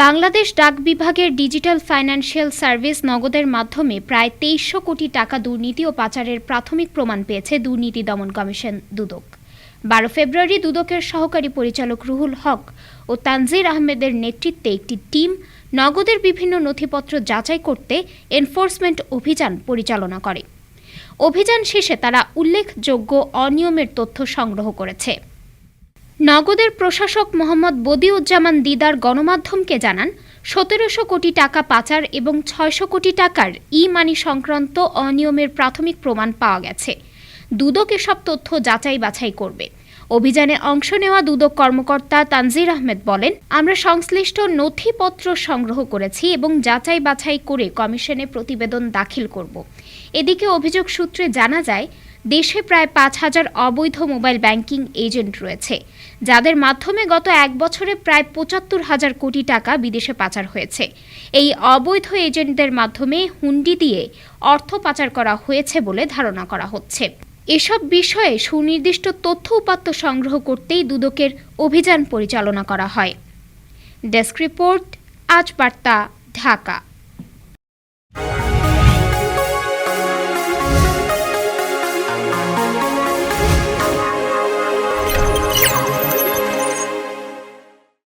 বাংলাদেশ ডাক বিভাগের digital financial service নগদের মাধ্যমে প্রায় তেইশশো কোটি টাকা দুর্নীতি ও পাচারের প্রাথমিক প্রমাণ পেয়েছে দুর্নীতি দমন কমিশন দুদক। বারো ফেব্রুয়ারি দুদকের সহকারী পরিচালক রুহুল হক ও তানজির আহমেদের নেতৃত্বে একটি টিম নগদের বিভিন্ন নথিপত্র যাচাই করতে এনফোর্সমেন্ট অভিযান পরিচালনা করে। অভিযান শেষে তারা উল্লেখযোগ্য অনিয়মের তথ্য সংগ্রহ করেছে। নগদের প্রশাসক মোহাম্মদ বদিউজ্জামান দিদার গণমাধ্যমকে জানান, সতেরোশো কোটি টাকা পাচার এবং ছয়শো কোটি টাকার ই মানি সংক্রান্ত অনিয়মের প্রাথমিক প্রমাণ পাওয়া গেছে। দুদক এসব তথ্য যাচাই বাছাই করবে। অভিযানে অংশ নেওয়া দুদক কর্মকর্তা তানজির আহমেদ বলেন, আমরা সংশ্লিষ্ট নথিপত্র সংগ্রহ করেছি এবং যাচাই বাছাই করে কমিশনে প্রতিবেদন দাখিল করব। এদিকে অভিযোগ সূত্রে জানা যায় দেশে প্রায় পাঁচ হাজার অবৈধ মোবাইল ব্যাংকিং এজেন্ট রয়েছে, যাদের মাধ্যমে গত এক বছরে প্রায় পঁচাত্তর হাজার কোটি টাকা বিদেশে পাচার হয়েছে। এই অবৈধ এজেন্টদের মাধ্যমে হুন্ডি দিয়ে অর্থ পাচার করা হয়েছে বলে ধারণা করা হচ্ছে। এসব বিষয়ে সুনির্দিষ্ট তথ্য উপাত্ত সংগ্রহ করতেই দুদকের অভিযান পরিচালনা করা হয়। ডেস্ক রিপোর্ট, আজ বার্তা, ঢাকা।